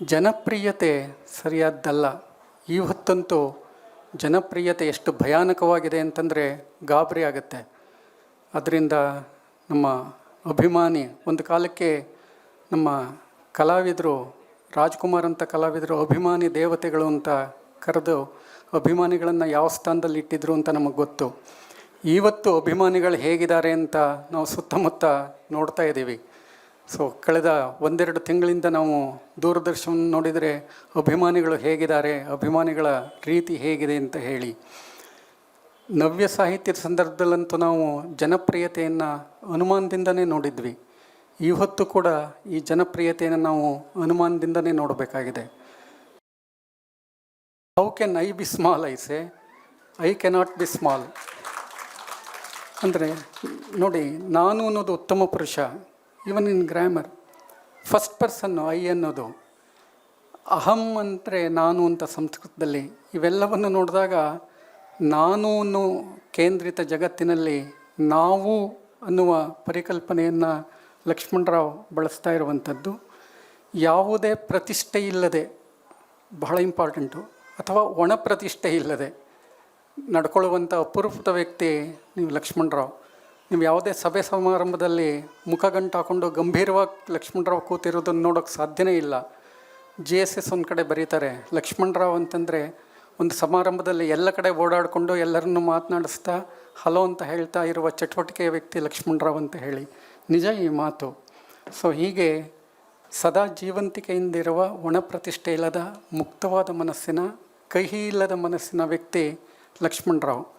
ಜನಪ್ರಿಯತೆ ಸರಿಯಾದ್ದಲ್ಲ. ಇವತ್ತಂತೂ ಜನಪ್ರಿಯತೆ ಎಷ್ಟು ಭಯಾನಕವಾಗಿದೆ ಅಂತಂದರೆ ಗಾಬರಿ ಆಗುತ್ತೆ. ಅದರಿಂದ ನಮ್ಮ ಅಭಿಮಾನಿ, ಒಂದು ಕಾಲಕ್ಕೆ ನಮ್ಮ ಕಲಾವಿದರು, ರಾಜ್ಕುಮಾರ್ ಅಂತ ಕಲಾವಿದರು, ಅಭಿಮಾನಿ ದೇವತೆಗಳು ಅಂತ ಕರೆದು ಅಭಿಮಾನಿಗಳನ್ನು ಯಾವ ಸ್ಥಾನದಲ್ಲಿ ಇಟ್ಟಿದ್ರು ಅಂತ ನಮಗೆ ಗೊತ್ತು. ಇವತ್ತು ಅಭಿಮಾನಿಗಳು ಹೇಗಿದ್ದಾರೆ ಅಂತ ನಾವು ಸುತ್ತಮುತ್ತ ನೋಡ್ತಾ ಇದ್ದೀವಿ ಸೊ ಕಳೆದ ಒಂದೆರಡು ತಿಂಗಳಿಂದ ನಾವು ದೂರದರ್ಶನ ನೋಡಿದರೆ ಅಭಿಮಾನಿಗಳು ಹೇಗಿದ್ದಾರೆ, ಅಭಿಮಾನಿಗಳ ರೀತಿ ಹೇಗಿದೆ ಅಂತ ಹೇಳಿ. ನವ್ಯ ಸಾಹಿತ್ಯದ ಸಂದರ್ಭದಲ್ಲಂತೂ ನಾವು ಜನಪ್ರಿಯತೆಯನ್ನು ಅನುಮಾನದಿಂದನೇ ನೋಡಿದ್ವಿ. ಇವತ್ತು ಕೂಡ ಈ ಜನಪ್ರಿಯತೆಯನ್ನು ನಾವು ಅನುಮಾನದಿಂದನೇ ನೋಡಬೇಕಾಗಿದೆ. How can I be small I say I cannot be small ಅಂದರೆ, ನೋಡಿ, ನಾನು ಅನ್ನೋದು ಉತ್ತಮ ಪುರುಷ. Even in grammar first person I ಅನ್ನೋದು, ಅಹಂ ಅಂದರೆ ನಾನು ಅಂತ ಸಂಸ್ಕೃತದಲ್ಲಿ ಇವೆಲ್ಲವನ್ನು ನೋಡಿದಾಗ ನಾನು ಅನ್ನೋ ಕೇಂದ್ರಿತ ಜಗತ್ತಿನಲ್ಲಿ ನಾವು ಅನ್ನುವ ಪರಿಕಲ್ಪನೆಯನ್ನು ಲಕ್ಷ್ಮಣರಾವ್ ಬಳಸ್ತಾ ಇರುವಂಥದ್ದು ಯಾವುದೇ ಪ್ರತಿಷ್ಠೆ ಇಲ್ಲದೆ, ಬಹಳ ಇಂಪಾರ್ಟೆಂಟು ಅಥವಾ ಒಣ ಪ್ರತಿಷ್ಠೆ ಇಲ್ಲದೆ ನಡ್ಕೊಳ್ಳುವಂಥ ಅಪರೂಪದ ವ್ಯಕ್ತಿ ನೀವು ಲಕ್ಷ್ಮಣರಾವ್. ನೀವು ಯಾವುದೇ ಸಭೆ ಸಮಾರಂಭದಲ್ಲಿ ಮುಖಗಂಟು ಹಾಕೊಂಡು ಗಂಭೀರವಾಗಿ ಲಕ್ಷ್ಮಣರಾವ್ ಕೂತಿರೋದನ್ನು ನೋಡೋಕ್ಕೆ ಸಾಧ್ಯನೇ ಇಲ್ಲ. ಜಿ ಎಸ್ ಎಸ್ ಒಂದು ಕಡೆ ಬರೀತಾರೆ. ಲಕ್ಷ್ಮಣರಾವ್ ಅಂತಂದರೆ ಒಂದು ಸಮಾರಂಭದಲ್ಲಿ ಎಲ್ಲ ಕಡೆ ಓಡಾಡಿಕೊಂಡು ಎಲ್ಲರನ್ನು ಮಾತನಾಡಿಸ್ತಾ, ಹಲೋ ಅಂತ ಹೇಳ್ತಾ ಇರುವ ಚಟುವಟಿಕೆಯ ವ್ಯಕ್ತಿ ಲಕ್ಷ್ಮಣರಾವ್ ಅಂತ ಹೇಳಿ. ನಿಜ ಈ ಮಾತು. ಸೊ ಹೀಗೆ ಸದಾ ಜೀವಂತಿಕೆಯಿಂದಿರುವ ಒಣ ಪ್ರತಿಷ್ಠೆ ಇಲ್ಲದ ಮುಕ್ತವಾದ ಮನಸ್ಸಿನ, ಕಹಿ ಇಲ್ಲದ ಮನಸ್ಸಿನ ವ್ಯಕ್ತಿ ಲಕ್ಷ್ಮಣರಾವ್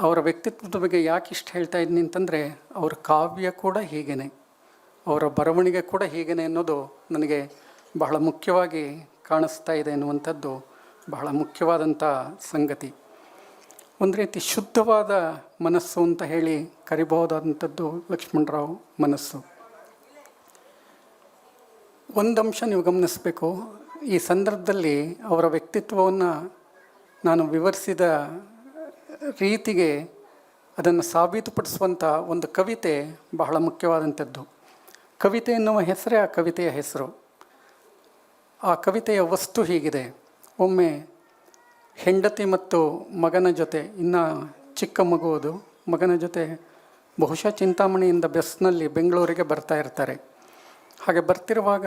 ಅವರ ವ್ಯಕ್ತಿತ್ವದ ಬಗ್ಗೆ ಯಾಕೆ ಇಷ್ಟು ಹೇಳ್ತಾ ಇದ್ದೀನಿ ಅಂತಂದರೆ, ಅವರ ಕಾವ್ಯ ಕೂಡ ಹೀಗೇನೆ. ಅವರ ಬರವಣಿಗೆ ಕೂಡ ಹೀಗೇನೆ ಅನ್ನೋದು ನನಗೆ ಬಹಳ ಮುಖ್ಯವಾಗಿ ಕಾಣಿಸ್ತಾ ಇದೆ ಅನ್ನುವಂಥದ್ದು ಬಹಳ ಮುಖ್ಯವಾದಂಥ ಸಂಗತಿ. ಒಂದು ರೀತಿ ಶುದ್ಧವಾದ ಮನಸ್ಸು ಅಂತ ಹೇಳಿ ಕರಿಬಹುದಾದಂಥದ್ದು ಲಕ್ಷ್ಮಣರಾವ್ ಮನಸ್ಸು. ಒಂದು ಅಂಶ ನೀವು ಗಮನಿಸಬೇಕು, ಈ ಸಂದರ್ಭದಲ್ಲಿ ಅವರ ವ್ಯಕ್ತಿತ್ವವನ್ನು ನಾನು ವಿವರಿಸಿದ ರೀತಿಗೆ ಅದನ್ನು ಸಾಬೀತುಪಡಿಸುವಂಥ ಒಂದು ಕವಿತೆ ಬಹಳ ಮುಖ್ಯವಾದಂಥದ್ದು. ಕವಿತೆ ಎನ್ನುವ ಹೆಸರೇ ಆ ಕವಿತೆಯ ಹೆಸರು. ಆ ಕವಿತೆಯ ವಸ್ತು ಹೀಗಿದೆ. ಒಮ್ಮೆ ಹೆಂಡತಿ ಮತ್ತು ಮಗನ ಜೊತೆ, ಇನ್ನು ಚಿಕ್ಕ ಮಗುವುದು ಮಗನ ಜೊತೆ ಬಹುಶಃ ಚಿಂತಾಮಣಿಯಿಂದ ಬೆಸ್ನಲ್ಲಿ ಬೆಂಗಳೂರಿಗೆ ಬರ್ತಾ ಇರ್ತಾರೆ. ಹಾಗೆ ಬರ್ತಿರುವಾಗ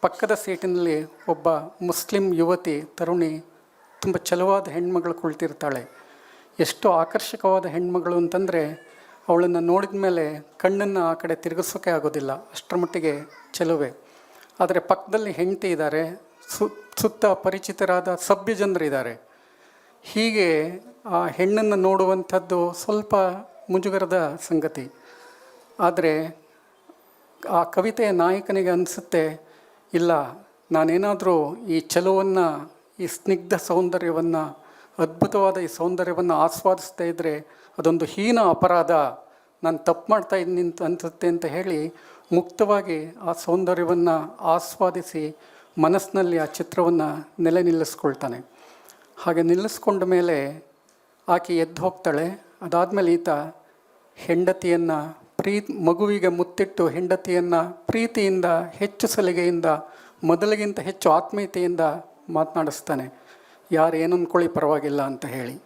ಪಕ್ಕದ ಸೀಟಿನಲ್ಲಿ ಒಬ್ಬ ಮುಸ್ಲಿಂ ಯುವತಿ, ತರುಣಿ, ತುಂಬ ಚಲವಾದ ಹೆಣ್ಮಗಳು ಕುಳಿತಿರ್ತಾಳೆ. ಎಷ್ಟು ಆಕರ್ಷಕವಾದ ಹೆಣ್ಮಗಳು ಅಂತಂದರೆ ಅವಳನ್ನು ನೋಡಿದ ಮೇಲೆ ಕಣ್ಣನ್ನು ಆ ಕಡೆ ತಿರುಗಿಸೋಕೆ ಆಗೋದಿಲ್ಲ. ಅಷ್ಟರ ಮಟ್ಟಿಗೆ ಚೆಲುವೆ. ಆದರೆ ಪಕ್ಕದಲ್ಲಿ ಹೆಂಡತಿ ಇದ್ದಾರೆ ಸು, ಸುತ್ತ ಪರಿಚಿತರಾದ ಸಭ್ಯ ಜನರಿದ್ದಾರೆ ಹೀಗೆ ಆ ಹೆಣ್ಣನ್ನು ನೋಡುವಂಥದ್ದು ಸ್ವಲ್ಪ ಮುಜುಗರದ ಸಂಗತಿ. ಆದರೆ ಆ ಕವಿತೆಯ ನಾಯಕನಿಗೆ ಅನಿಸುತ್ತೆ, ಇಲ್ಲ, ನಾನೇನಾದರೂ ಈ ಚಲುವನ್ನು, ಈ ಸ್ನಿಗ್ಧ ಸೌಂದರ್ಯವನ್ನು ಅದ್ಭುತವಾದ ಈ ಸೌಂದರ್ಯವನ್ನು ಆಸ್ವಾದಿಸ್ತಾ ಇದ್ದರೆ ಅದೊಂದು ಹೀನ ಅಪರಾಧ. ನಾನು ತಪ್ಪು ಮಾಡ್ತಾ ಇದ್ದೀನಿ ಅನಿಸುತ್ತೆ ಅಂತ ಹೇಳಿ ಮುಕ್ತವಾಗಿ ಆ ಸೌಂದರ್ಯವನ್ನು ಆಸ್ವಾದಿಸಿ ಮನಸ್ಸಿನಲ್ಲಿ ಆ ಚಿತ್ರವನ್ನು ನೆಲೆ ನಿಲ್ಲಿಸ್ಕೊಳ್ತಾನೆ. ಹಾಗೆ ನಿಲ್ಲಿಸ್ಕೊಂಡ ಮೇಲೆ ಆಕೆ ಎದ್ದು ಹೋಗ್ತಾಳೆ. ಅದಾದಮೇಲೆ ಈತ ಹೆಂಡತಿಯನ್ನು ಪ್ರೀ ಮಗುವಿಗೆ ಮುತ್ತಿಟ್ಟು ಹೆಂಡತಿಯನ್ನು ಪ್ರೀತಿಯಿಂದ, ಹೆಚ್ಚು ಸಲಿಗೆಯಿಂದ, ಮೊದಲಿಗಿಂತ ಹೆಚ್ಚು ಆತ್ಮೀಯತೆಯಿಂದ ಮಾತನಾಡಿಸ್ತಾನೆ. ಯಾರು ಏನು ಅಂದ್ಕೊಳ್ಳಿ ಪರವಾಗಿಲ್ಲ ಅಂತ ಹೇಳಿ.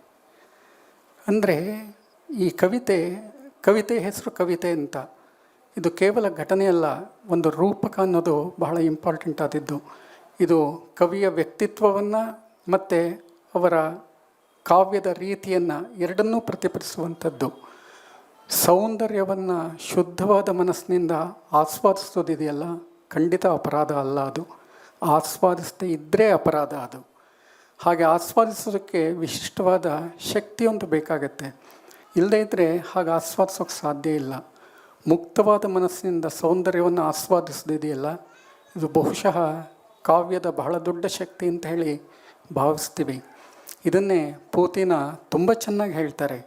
ಅಂದರೆ ಈ ಕವಿತೆ ಕವಿತೆ ಹೆಸರು ಕವಿತೆ ಅಂತ, ಇದು ಕೇವಲ ಘಟನೆಯಲ್ಲ, ಒಂದು ರೂಪಕ ಅನ್ನೋದು ಬಹಳ ಇಂಪಾರ್ಟೆಂಟ್ ಆದಿದ್ದು. ಇದು ಕವಿಯ ವ್ಯಕ್ತಿತ್ವವನ್ನು ಮತ್ತು ಅವರ ಕಾವ್ಯದ ರೀತಿಯನ್ನು ಎರಡನ್ನೂ ಪ್ರತಿಫಲಿಸುವಂಥದ್ದು. ಸೌಂದರ್ಯವನ್ನು ಶುದ್ಧವಾದ ಮನಸ್ಸಿನಿಂದ ಆಸ್ವಾದಿಸೋದಿದೆಯಲ್ಲ, ಖಂಡಿತ ಅಪರಾಧ ಅಲ್ಲ ಅದು. ಆಸ್ವಾದಿಸದೇ ಇದ್ದರೆ ಅಪರಾಧ ಅದು. ಹಾಗೆ ಆಸ್ವಾದಿಸೋದಕ್ಕೆ ವಿಶಿಷ್ಟವಾದ ಶಕ್ತಿಯೊಂದು ಬೇಕಾಗತ್ತೆ. ಇಲ್ಲದೇ ಇದ್ದರೆ ಹಾಗೆ ಆಸ್ವಾದಿಸೋಕೆ ಸಾಧ್ಯ ಇಲ್ಲ. ಮುಕ್ತವಾದ ಮನಸ್ಸಿನಿಂದ ಸೌಂದರ್ಯವನ್ನು ಆಸ್ವಾದಿಸದಿದೆಯಲ್ಲ, ಇದು ಬಹುಶಃ ಕಾವ್ಯದ ಬಹಳ ದೊಡ್ಡ ಶಕ್ತಿ ಅಂತ ಹೇಳಿ ಭಾವಿಸ್ತೀವಿ. ಇದನ್ನೇ ಪೂತಿನ ತುಂಬ ಚೆನ್ನಾಗಿ ಹೇಳ್ತಾರೆ.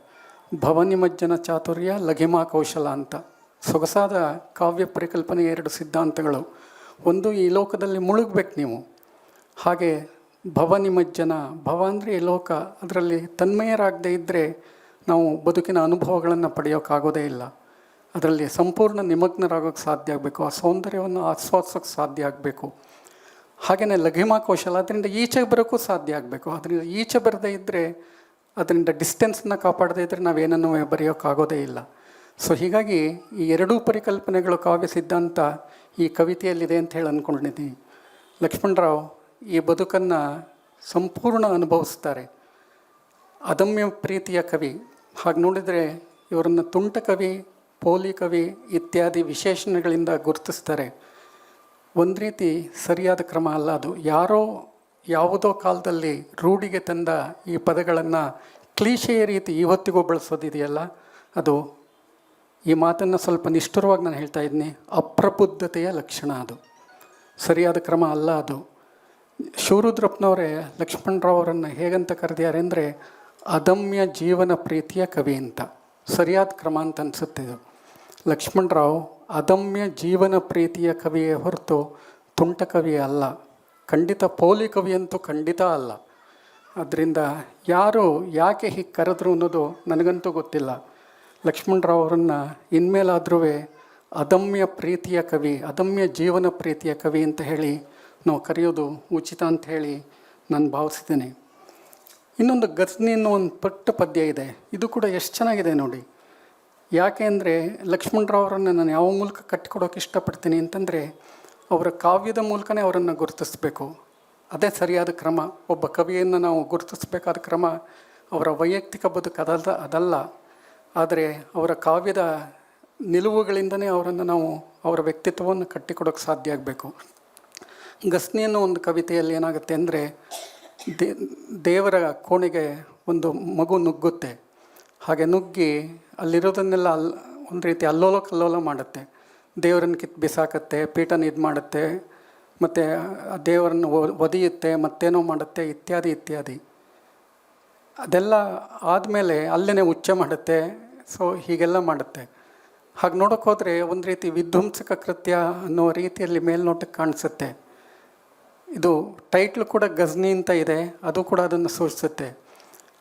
ಭವನಿಮಜ್ಜನ ಚಾತುರ್ಯ ಲಘಿಮಾ ಕೌಶಲ ಅಂತ. ಸೊಗಸಾದ ಕಾವ್ಯ ಪರಿಕಲ್ಪನೆ ಎರಡು ಸಿದ್ಧಾಂತಗಳು. ಒಂದು ಈ ಲೋಕದಲ್ಲಿ ಮುಳುಗಬೇಕು ನೀವು. ಹಾಗೆ ಭವನಿಮಜ್ಜನ, ಭವ ಅಂದರೆ ಲೋಕ ಅದರಲ್ಲಿ ತನ್ಮಯರಾಗದೇ ಇದ್ದರೆ ನಾವು ಬದುಕಿನ ಅನುಭವಗಳನ್ನು ಪಡೆಯೋಕ್ಕಾಗೋದೇ ಇಲ್ಲ. ಅದರಲ್ಲಿ ಸಂಪೂರ್ಣ ನಿಮಗ್ನರಾಗೋಕ್ಕೆ ಸಾಧ್ಯ ಆಗಬೇಕು, ಆ ಸೌಂದರ್ಯವನ್ನು ಆಸ್ವಾದಿಸೋಕ್ಕೆ ಸಾಧ್ಯ ಆಗಬೇಕು. ಹಾಗೆಯೇ ಲಘಿಮಾ ಕೌಶಲ, ಅದರಿಂದ ಈಚೆ ಬರೋಕ್ಕೂ ಸಾಧ್ಯ ಆಗಬೇಕು. ಅದರಿಂದ ಈಚೆ ಬರದೇ ಇದ್ದರೆ ಅದರಿಂದ ಡಿಸ್ಟೆನ್ಸನ್ನು ಕಾಪಾಡದೇ ಇದ್ದರೆ ನಾವೇನನ್ನು ಬರೆಯೋಕ್ಕಾಗೋದೇ ಇಲ್ಲ. ಸೊ ಹೀಗಾಗಿ ಈ ಎರಡೂ ಪರಿಕಲ್ಪನೆಗಳು ಕಾವ್ಯ ಸಿದ್ಧಾಂತ ಈ ಕವಿತೆಯಲ್ಲಿದೆ ಅಂತ ಹೇಳಿ ಅಂದ್ಕೊಂಡಿದ್ದೀನಿ ಲಕ್ಷ್ಮಣರಾವ್ ಈ ಬದುಕನ್ನು ಸಂಪೂರ್ಣ ಅನುಭವಿಸ್ತಾರೆ. ಅದಮ್ಯ ಪ್ರೀತಿಯ ಕವಿ. ಹಾಗೆ ನೋಡಿದರೆ ಇವರನ್ನು ತುಂಟ ಕವಿ, ಪೋಲಿ ಕವಿ ಇತ್ಯಾದಿ ವಿಶೇಷಣಗಳಿಂದ ಗುರುತಿಸ್ತಾರೆ. ಒಂದು ರೀತಿ ಸರಿಯಾದ ಕ್ರಮ ಅಲ್ಲ ಅದು. ಯಾರೋ ಯಾವುದೋ ಕಾಲದಲ್ಲಿ ರೂಢಿಗೆ ತಂದ ಈ ಪದಗಳನ್ನು ಕ್ಲೀಶೆಯ ರೀತಿ ಇವತ್ತಿಗೂ ಬಳಸೋದಿದೆಯಲ್ಲ? ಅದು ಈ ಮಾತನ್ನು ಸ್ವಲ್ಪ ನಿಷ್ಠುರವಾಗಿ ನಾನು ಹೇಳ್ತಾ ಇದ್ದೀನಿ ಅಪ್ರಬುದ್ಧತೆಯ ಲಕ್ಷಣ ಅದು. ಸರಿಯಾದ ಕ್ರಮ ಅಲ್ಲ ಅದು. ಶಿವರುದ್ರಪ್ಪನವರೇ ಲಕ್ಷ್ಮಣರಾವ್ ಅವರನ್ನು ಹೇಗಂತ ಕರೆದಿದ್ದಾರೆ ಅಂದರೆ, ಅದಮ್ಯ ಜೀವನ ಪ್ರೀತಿಯ ಕವಿ ಅಂತ. ಸರಿಯಾದ ಕ್ರಮ ಅಂತ ಅನಿಸುತ್ತೆ ಇದು. ಲಕ್ಷ್ಮಣರಾವ್, ಅದಮ್ಯ ಜೀವನ ಪ್ರೀತಿಯ ಕವಿಯೇ ಹೊರತು ತುಂಟ ಕವಿ ಅಲ್ಲ. ಖಂಡಿತ ಪೌಲಿ ಕವಿ ಅಂತೂ ಖಂಡಿತ ಅಲ್ಲ. ಅದರಿಂದ ಯಾರು ಯಾಕೆ ಹೀಗೆ ಕರೆದ್ರು ಅನ್ನೋದು ನನಗಂತೂ ಗೊತ್ತಿಲ್ಲ. ಲಕ್ಷ್ಮಣರಾವ್ ಅವರನ್ನು ಇನ್ಮೇಲಾದ್ರೂ ಅದಮ್ಯ ಪ್ರೀತಿಯ ಕವಿ, ಅದಮ್ಯ ಜೀವನ ಪ್ರೀತಿಯ ಕವಿ ಅಂತ ಹೇಳಿ ನಾವು ಕರೆಯೋದು ಉಚಿತ ಅಂತ ಹೇಳಿ ನಾನು ಭಾವಿಸಿದ್ದೇನೆ ಇನ್ನೊಂದು ಗಜ್ನಿ ಅನ್ನೋ ಒಂದು ಪಟ್ಟ ಪದ್ಯ ಇದೆ. ಇದು ಕೂಡ ಎಷ್ಟು ಚೆನ್ನಾಗಿದೆ ನೋಡಿ. ಯಾಕೆ ಅಂದರೆ ಲಕ್ಷ್ಮಣರಾವ್ ಅವರನ್ನು ನಾನು ಯಾವ ಮೂಲಕ ಕಟ್ಟಿಕೊಡೋಕೆ ಇಷ್ಟಪಡ್ತೀನಿ ಅಂತಂದರೆ ಅವರ ಕಾವ್ಯದ ಮೂಲಕನೇ ಅವರನ್ನು ಗುರುತಿಸಬೇಕು. ಅದೇ ಸರಿಯಾದ ಕ್ರಮ. ಒಬ್ಬ ಕವಿಯನ್ನು ನಾವು ಗುರುತಿಸಬೇಕಾದ ಕ್ರಮ ಅವರ ವೈಯಕ್ತಿಕ ಬದುಕು ಅದಲ್ಲ ಅದಲ್ಲ. ಆದರೆ ಅವರ ಕಾವ್ಯದ ನಿಲುವುಗಳಿಂದನೇ ಅವರನ್ನು ನಾವು ಅವರ ವ್ಯಕ್ತಿತ್ವವನ್ನು ಕಟ್ಟಿಕೊಡೋಕೆ ಸಾಧ್ಯ ಆಗಬೇಕು. ಗಸ್ನಿ ಅನ್ನೋ ಒಂದು ಕವಿತೆಯಲ್ಲಿ ಏನಾಗುತ್ತೆ ಅಂದರೆ, ದೇ, ದೇವರ ಕೋಣೆಗೆ ಒಂದು ಮಗು ನುಗ್ಗುತ್ತೆ. ಹಾಗೆ ನುಗ್ಗಿ ಅಲ್ಲಿರೋದನ್ನೆಲ್ಲ ಅಲ್, ಒಂದು ರೀತಿ ಅಲ್ಲೋಲ ಕಲ್ಲೋಲ ಮಾಡುತ್ತೆ. ದೇವರನ್ನು ಕಿತ್ತು ಬಿಸಾಕತ್ತೆ, ಪೀಠನ ಇದು ಮಾಡುತ್ತೆ, ಮತ್ತು ದೇವರನ್ನು ಒದೆಯುತ್ತೆ, ಮತ್ತೇನೋ ಮಾಡುತ್ತೆ, ಇತ್ಯಾದಿ ಇತ್ಯಾದಿ. ಅದೆಲ್ಲ ಆದಮೇಲೆ ಅಲ್ಲೇ ಉಚ್ಚ ಮಾಡುತ್ತೆ, ಸೊ ಹೀಗೆಲ್ಲ ಮಾಡುತ್ತೆ. ಹಾಗೆ ನೋಡೋಕ್ಕೋದ್ರೆ ಒಂದು ರೀತಿ ವಿಧ್ವಂಸಕ ಕೃತ್ಯ ಅನ್ನೋ ರೀತಿಯಲ್ಲಿ ಮೇಲ್ನೋಟಕ್ಕೆ ಕಾಣಿಸುತ್ತೆ. ಇದು ಟೈಟ್ಲ್ ಕೂಡ ಗಜ್ನಿ ಅಂತ ಇದೆ, ಅದು ಕೂಡ ಅದನ್ನು ಸೂಚಿಸುತ್ತೆ.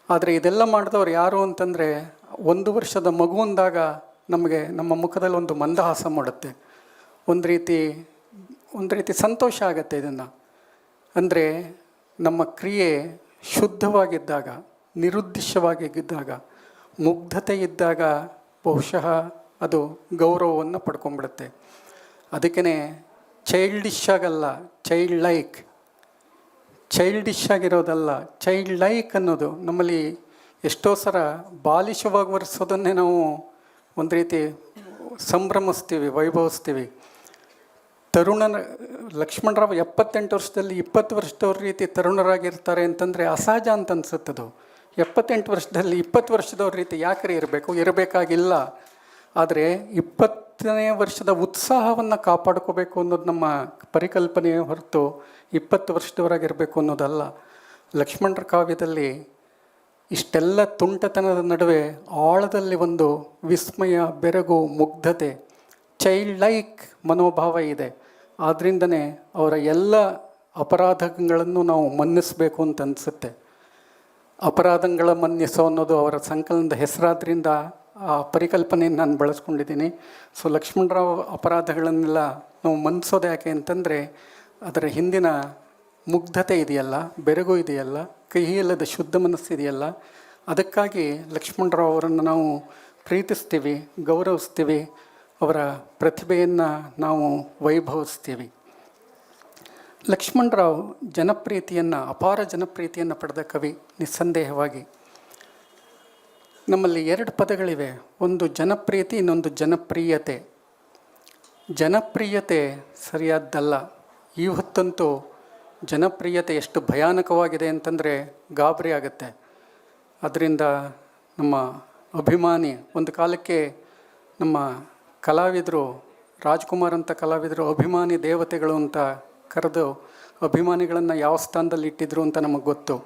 ಆದರೆ ಇದೆಲ್ಲ ಮಾಡಿದವ್ರು ಯಾರು ಅಂತಂದರೆ ಒಂದು ವರ್ಷದ ಮಗು ಅಂದಾಗ ನಮಗೆ ನಮ್ಮ ಮುಖದಲ್ಲಿ ಒಂದು ಮಂದಹಾಸ ಮಾಡುತ್ತೆ. ಒಂದು ರೀತಿ ಒಂದು ರೀತಿ ಸಂತೋಷ ಆಗುತ್ತೆ ಇದನ್ನು. ಅಂದರೆ ನಮ್ಮ ಕ್ರಿಯೆ ಶುದ್ಧವಾಗಿದ್ದಾಗ, ನಿರುದ್ದೇಶವಾಗಿದ್ದಾಗ ಮುಗ್ಧತೆ ಇದ್ದಾಗ ಬಹುಶಃ ಅದು ಗೌರವವನ್ನು ಪಡ್ಕೊಂಡ್ಬಿಡುತ್ತೆ. ಅದಕ್ಕೇ ಚೈಲ್ಡಿಶ್ ಆಗಲ್ಲ ಚೈಲ್ಡ್ ಲೈಕ್ ಚೈಲ್ಡಿಶ್ ಆಗಿರೋದಲ್ಲ ಚೈಲ್ಡ್ ಲೈಕ್ ಅನ್ನೋದು ನಮ್ಮಲ್ಲಿ ಎಷ್ಟೋ ಸಲ ಬಾಲಿಶವಾಗಿ ವರ್ಸೋದನ್ನೇ ನಾವು ಒಂದು ರೀತಿ ಸಂಭ್ರಮಿಸ್ತೀವಿ, ವೈಭವಿಸ್ತೀವಿ. ತರುಣನ, ಲಕ್ಷ್ಮಣರಾವ್ ಎಪ್ಪತ್ತೆಂಟು ವರ್ಷದಲ್ಲಿ ಇಪ್ಪತ್ತು ವರ್ಷದವ್ರ ರೀತಿ ತರುಣರಾಗಿರ್ತಾರೆ ಅಂತಂದರೆ ಅಸಹಜ ಅಂತ ಅನ್ಸುತ್ತದು ಎಪ್ಪತ್ತೆಂಟು ವರ್ಷದಲ್ಲಿ ಇಪ್ಪತ್ತು ವರ್ಷದವ್ರ ರೀತಿ ಯಾಕ್ರಿ ಇರಬೇಕು? ಇರಬೇಕಾಗಿಲ್ಲ. ಆದರೆ ಇಪ್ಪತ್ತನೇ ವರ್ಷದ ಉತ್ಸಾಹವನ್ನು ಕಾಪಾಡ್ಕೋಬೇಕು ಅನ್ನೋದು ನಮ್ಮ ಪರಿಕಲ್ಪನೆ ಹೊರತು ಇಪ್ಪತ್ತು ವರ್ಷದವರಾಗಿರಬೇಕು ಅನ್ನೋದಲ್ಲ. ಲಕ್ಷ್ಮಣರ ಕಾವ್ಯದಲ್ಲಿ ಇಷ್ಟೆಲ್ಲ ತುಂಟತನದ ನಡುವೆ ಆಳದಲ್ಲಿ ಒಂದು ವಿಸ್ಮಯ, ಬೆರಗು, ಮುಗ್ಧತೆ ಚೈಲ್ಡ್ ಲೈಕ್ ಮನೋಭಾವ ಇದೆ. ಆದ್ದರಿಂದನೇ ಅವರ ಎಲ್ಲ ಅಪರಾಧಗಳನ್ನು ನಾವು ಮನ್ನಿಸಬೇಕು ಅಂತ ಅನಿಸುತ್ತೆ. ಅಪರಾಧಗಳ ಮನ್ನಿಸೋ ಅನ್ನೋದು ಅವರ ಸಂಕಲನದ ಹೆಸರಾದ್ರಿಂದ ಆ ಪರಿಕಲ್ಪನೆಯನ್ನು ನಾನು ಬಳಸ್ಕೊಂಡಿದ್ದೀನಿ. ಸೊ ಲಕ್ಷ್ಮಣರಾವ್ ಅಪರಾಧಗಳನ್ನೆಲ್ಲ ನಾವು ಮನ್ಸೋದು ಯಾಕೆ ಅಂತಂದರೆ, ಅದರ ಹಿಂದಿನ ಮುಗ್ಧತೆ ಇದೆಯಲ್ಲ, ಬೆರಗು ಇದೆಯಲ್ಲ ಕಹಿಯಿಲ್ಲದ ಶುದ್ಧ ಮನಸ್ಸಿದೆಯಲ್ಲ ಅದಕ್ಕಾಗಿ ಲಕ್ಷ್ಮಣರಾವ್ ಅವರನ್ನು ನಾವು ಪ್ರೀತಿಸ್ತೀವಿ, ಗೌರವಿಸ್ತೀವಿ, ಅವರ ಪ್ರತಿಭೆಯನ್ನು ನಾವು ವೈಭವಿಸ್ತೀವಿ. ಲಕ್ಷ್ಮಣರಾವ್ ಜನಪ್ರೀತಿಯನ್ನು, ಅಪಾರ ಜನಪ್ರೀತಿಯನ್ನು ಪಡೆದ ಕವಿ ನಿಸ್ಸಂದೇಹವಾಗಿ. ನಮ್ಮಲ್ಲಿ ಎರಡು ಪದಗಳಿವೆ. ಒಂದು ಜನಪ್ರಿಯತೆ, ಇನ್ನೊಂದು ಜನಪ್ರಿಯತೆ. ಜನಪ್ರಿಯತೆ ಸರಿಯಾದ್ದಲ್ಲ. ಇವತ್ತಂತೂ ಜನಪ್ರಿಯತೆ ಎಷ್ಟು ಭಯಾನಕವಾಗಿದೆ ಅಂತಂದರೆ ಗಾಬರಿ ಆಗುತ್ತೆ. ಅದರಿಂದ ನಮ್ಮ ಅಭಿಮಾನಿ, ಒಂದು ಕಾಲಕ್ಕೆ ನಮ್ಮ ಕಲಾವಿದರು, ರಾಜ್ಕುಮಾರ್ ಅಂತ ಕಲಾವಿದರು, ಅಭಿಮಾನಿ ದೇವತೆಗಳು ಅಂತ ಕರೆದು ಅಭಿಮಾನಿಗಳನ್ನು ಯಾವ ಸ್ಥಾನದಲ್ಲಿ ಇಟ್ಟಿದ್ರು ಅಂತ ನಮಗೆ ಗೊತ್ತು.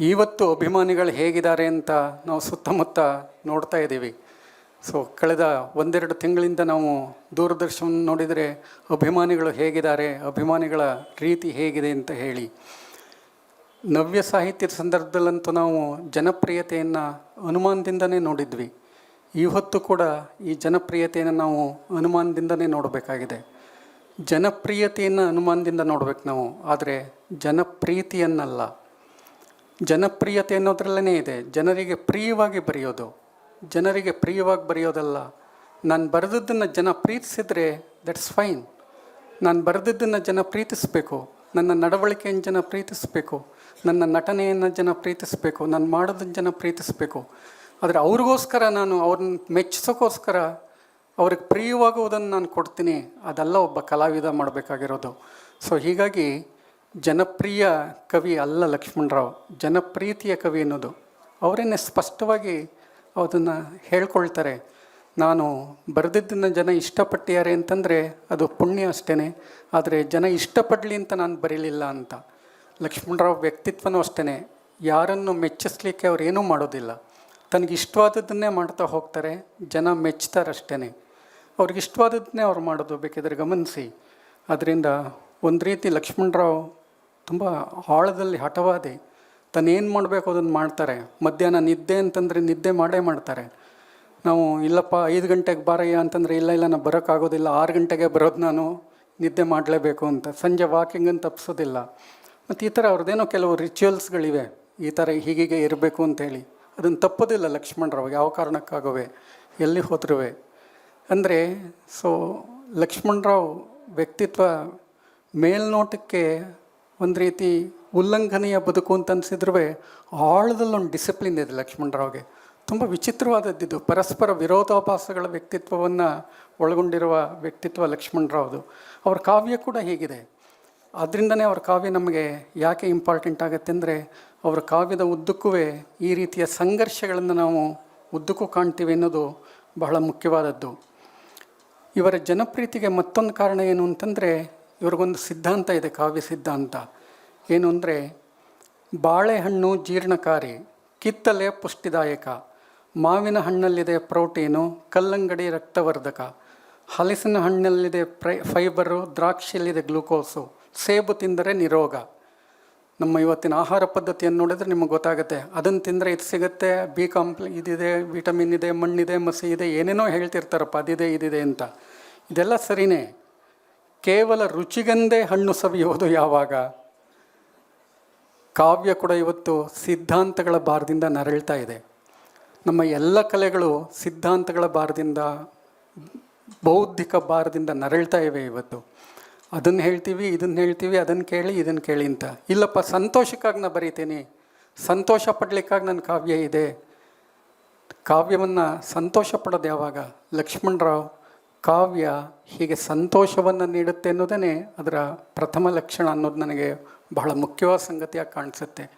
ಇವತ್ತು ಅಭಿಮಾನಿಗಳು ಹೇಗಿದ್ದಾರೆ ಅಂತ ನಾವು ಸುತ್ತಮುತ್ತ ನೋಡ್ತಾ ಇದ್ದೀವಿ. ಸೊ ಕಳೆದ ಒಂದೆರಡು ತಿಂಗಳಿಂದ ನಾವು ದೂರದರ್ಶನ ನೋಡಿದರೆ ಅಭಿಮಾನಿಗಳು ಹೇಗಿದ್ದಾರೆ, ಅಭಿಮಾನಿಗಳ ರೀತಿ ಹೇಗಿದೆ ಅಂತ ಹೇಳಿ. ನವ್ಯ ಸಾಹಿತ್ಯದ ಸಂದರ್ಭದಲ್ಲಂತೂ ನಾವು ಜನಪ್ರಿಯತೆಯನ್ನು ಅನುಮಾನದಿಂದನೇ ನೋಡಿದ್ವಿ. ಇವತ್ತು ಕೂಡ ಈ ಜನಪ್ರಿಯತೆಯನ್ನು ನಾವು ಅನುಮಾನದಿಂದನೇ ನೋಡಬೇಕಾಗಿದೆ. ಜನಪ್ರಿಯತೆಯನ್ನು ಅನುಮಾನದಿಂದ ನೋಡ್ಬೇಕು ನಾವು. ಆದರೆ ಜನಪ್ರೀತಿಯನ್ನಲ್ಲ. ಜನಪ್ರಿಯತೆ ಅನ್ನೋದ್ರಲ್ಲೇ ಇದೆ. ಜನರಿಗೆ ಪ್ರಿಯವಾಗಿ ಬರೆಯೋದು. ಜನರಿಗೆ ಪ್ರಿಯವಾಗಿ ಬರೆಯೋದಲ್ಲ. ನಾನು ಬರೆದದ್ದನ್ನು ಜನ ಪ್ರೀತಿಸಿದರೆ ದಟ್ಸ್ ಫೈನ್ ನಾನು ಬರೆದಿದ್ದನ್ನು ಜನ ಪ್ರೀತಿಸಬೇಕು. ನನ್ನ ನಡವಳಿಕೆಯನ್ನು ಜನ ಪ್ರೀತಿಸಬೇಕು. ನನ್ನ ನಟನೆಯನ್ನು ಜನ ಪ್ರೀತಿಸಬೇಕು. ನಾನು ಮಾಡೋದನ್ನು ಜನ ಪ್ರೀತಿಸಬೇಕು. ಆದರೆ ಅವ್ರಿಗೋಸ್ಕರ ನಾನು ಅವ್ರನ್ನ ಮೆಚ್ಚಿಸೋಕ್ಕೋಸ್ಕರ ಅವ್ರಿಗೆ ಪ್ರಿಯವಾಗುವುದನ್ನು ನಾನು ಕೊಡ್ತೀನಿ. ಅದೆಲ್ಲ ಒಬ್ಬ ಕಲಾವಿದ ಮಾಡಬೇಕಾಗಿರೋದು. ಸೊ ಹೀಗಾಗಿ ಜನಪ್ರಿಯ ಕವಿ ಅಲ್ಲ ಲಕ್ಷ್ಮಣರಾವ್. ಜನಪ್ರೀತಿಯ ಕವಿ ಅನ್ನೋದು ಅವರೇನೆ ಸ್ಪಷ್ಟವಾಗಿ ಅದನ್ನು ಹೇಳ್ಕೊಳ್ತಾರೆ. ನಾನು ಬರೆದಿದ್ದನ್ನು ಜನ ಇಷ್ಟಪಟ್ಟಿದ್ದಾರೆ ಅಂತಂದರೆ ಅದು ಪುಣ್ಯ ಅಷ್ಟೇ ಆದರೆ ಜನ ಇಷ್ಟಪಡಲಿ ಅಂತ ನಾನು ಬರೀಲಿಲ್ಲ ಅಂತ. ಲಕ್ಷ್ಮಣರಾವ್ ವ್ಯಕ್ತಿತ್ವನೂ ಅಷ್ಟೇ ಯಾರನ್ನು ಮೆಚ್ಚಿಸ್ಲಿಕ್ಕೆ ಅವ್ರು ಏನೂ ಮಾಡೋದಿಲ್ಲ. ತನಗೆ ಇಷ್ಟವಾದದ್ದನ್ನೇ ಮಾಡ್ತಾ ಹೋಗ್ತಾರೆ. ಜನ ಮೆಚ್ತಾರಷ್ಟೇ ಅವ್ರಿಗೆ ಇಷ್ಟವಾದದ್ದನ್ನೇ ಅವ್ರು ಮಾಡೋದು ಬೇಕಿದ್ರೆ ಗಮನಿಸಿ. ಅದರಿಂದ ಒಂದು ರೀತಿ ಲಕ್ಷ್ಮಣರಾವ್ ತುಂಬ ಆಳದಲ್ಲಿ ಹಠವಾದಿ. ತಾನೇನು ಮಾಡಬೇಕು ಅದನ್ನು ಮಾಡ್ತಾರೆ. ಮಧ್ಯಾಹ್ನ ನಿದ್ದೆ ಅಂತಂದರೆ ನಿದ್ದೆ ಮಾಡೇ ಮಾಡ್ತಾರೆ. ನಾವು ಇಲ್ಲಪ್ಪ, ಐದು ಗಂಟೆಗೆ ಬಾರಯ್ಯ ಅಂತಂದರೆ ಇಲ್ಲ ಇಲ್ಲ ನಾನು ಬರೋಕ್ಕಾಗೋದಿಲ್ಲ, ಆರು ಗಂಟೆಗೆ ಬರೋದು ನಾನು, ನಿದ್ದೆ ಮಾಡಲೇಬೇಕು ಅಂತ. ಸಂಜೆ ವಾಕಿಂಗ್ ಅಂತ ತಪ್ಪಿಸೋದಿಲ್ಲ ಮತ್ತು ಈ ಥರ ಅವ್ರದ್ದೇನೋ ಕೆಲವು ರಿಚುವಲ್ಸ್ಗಳಿವೆ ಈ ಥರ ಹೀಗೀಗೆ ಇರಬೇಕು ಅಂತೇಳಿ. ಅದನ್ನು ತಪ್ಪೋದಿಲ್ಲ ಲಕ್ಷ್ಮಣರಾವ್ ಯಾವ ಕಾರಣಕ್ಕಾಗವೆ? ಎಲ್ಲಿ ಹೋದ್ರುವೆ? ಅಂದರೆ ಸೊ ಲಕ್ಷ್ಮಣರಾವ್ ವ್ಯಕ್ತಿತ್ವ ಮೇಲ್ನೋಟಕ್ಕೆ ಒಂದು ರೀತಿ ಉಲ್ಲಂಘನೆಯ ಬದುಕು ಅಂತ ಅನಿಸಿದ್ರೂ ಆಳದಲ್ಲೊಂದು ಡಿಸಿಪ್ಲಿನ್ ಇದೆ ಲಕ್ಷ್ಮಣರಾವ್ಗೆ. ತುಂಬ ವಿಚಿತ್ರವಾದದ್ದಿದ್ದು ಪರಸ್ಪರ ವಿರೋಧಾಭಾಸಗಳ ವ್ಯಕ್ತಿತ್ವವನ್ನು ಒಳಗೊಂಡಿರುವ ವ್ಯಕ್ತಿತ್ವ ಲಕ್ಷ್ಮಣರಾವ್ದು. ಅವರ ಕಾವ್ಯ ಕೂಡ ಹೀಗಿದೆ. ಅದರಿಂದನೇ ಅವ್ರ ಕಾವ್ಯ ನಮಗೆ ಯಾಕೆ ಇಂಪಾರ್ಟೆಂಟ್ ಆಗುತ್ತೆ ಅಂದರೆ ಅವರ ಕಾವ್ಯದ ಉದ್ದಕ್ಕೂ ಈ ರೀತಿಯ ಸಂಘರ್ಷಗಳನ್ನು ನಾವು ಉದ್ದಕ್ಕೂ ಕಾಣ್ತೀವಿ ಅನ್ನೋದು ಬಹಳ ಮುಖ್ಯವಾದದ್ದು. ಇವರ ಜನಪ್ರೀತಿಗೆ ಮತ್ತೊಂದು ಕಾರಣ ಏನು ಅಂತಂದರೆ ಇವ್ರಿಗೊಂದು ಸಿದ್ಧಾಂತ ಇದೆ, ಕಾವ್ಯ ಸಿದ್ಧಾಂತ. ಏನು ಅಂದರೆ, ಬಾಳೆಹಣ್ಣು ಜೀರ್ಣಕಾರಿ, ಕಿತ್ತಲೆ ಪುಷ್ಟಿದಾಯಕ, ಮಾವಿನ ಹಣ್ಣಲ್ಲಿದೆ ಪ್ರೋಟೀನು, ಕಲ್ಲಂಗಡಿ ರಕ್ತವರ್ಧಕ, ಹಲಸಿನ ಹಣ್ಣಲ್ಲಿದೆ ಪ್ರೈ, ಫೈಬರು, ದ್ರಾಕ್ಷಿಯಲ್ಲಿದೆ ಗ್ಲೂಕೋಸು, ಸೇಬು ತಿಂದರೆ ನಿರೋಗ. ನಮ್ಮ ಇವತ್ತಿನ ಆಹಾರ ಪದ್ಧತಿಯನ್ನು ನೋಡಿದ್ರೆ ನಿಮಗೆ ಗೊತ್ತಾಗುತ್ತೆ. ಅದನ್ನು ತಿಂದರೆ ಇದು ಸಿಗುತ್ತೆ, ಬಿ ಕಾಂಪ್ಲಿ, ಇದಿದೆ, ವಿಟಮಿನ್ ಇದೆ, ಮಣ್ಣಿದೆ, ಮಸಿ ಇದೆ, ಏನೇನೋ ಹೇಳ್ತಿರ್ತಾರಪ್ಪ, ಅದಿದೆ, ಇದಿದೆ ಅಂತ. ಇದೆಲ್ಲ ಸರಿನೇ. ಕೇವಲ ರುಚಿಗಂದೇ ಹಣ್ಣು ಸವಿಯೋದು ಯಾವಾಗ? ಕಾವ್ಯ ಕೂಡ ಇವತ್ತು ಸಿದ್ಧಾಂತಗಳ ಭಾರದಿಂದ ನರಳ್ತಾ ಇದೆ. ನಮ್ಮ ಎಲ್ಲ ಕಲೆಗಳು ಸಿದ್ಧಾಂತಗಳ ಭಾರದಿಂದ, ಬೌದ್ಧಿಕ ಭಾರದಿಂದ ನರಳ್ತಾ ಇವೆ ಇವತ್ತು. ಅದನ್ನು ಹೇಳ್ತೀವಿ ಇದನ್ನು ಹೇಳ್ತೀವಿ ಅದನ್ನು ಕೇಳಿ ಇದನ್ನು ಕೇಳಿ ಅಂತ. ಇಲ್ಲಪ್ಪ, ಸಂತೋಷಕ್ಕಾಗಿ ನಾನು ಬರೀತೀನಿ. ಸಂತೋಷ ಪಡಲಿಕ್ಕಾಗಿ ನನ್ನ ಕಾವ್ಯ ಇದೆ. ಕಾವ್ಯವನ್ನು ಸಂತೋಷ ಪಡೋದು ಯಾವಾಗ? ಲಕ್ಷ್ಮಣರಾವ್ ಕಾವ್ಯ ಹೀಗೆ ಸಂತೋಷವನ್ನು ನೀಡುತ್ತೆ ಅನ್ನೋದೇ ಅದರ ಪ್ರಥಮ ಲಕ್ಷಣ ಅನ್ನೋದು ನನಗೆ ಬಹಳ ಮುಖ್ಯವಾದ ಸಂಗತಿಯಾಗಿ ಕಾಣಿಸುತ್ತೆ.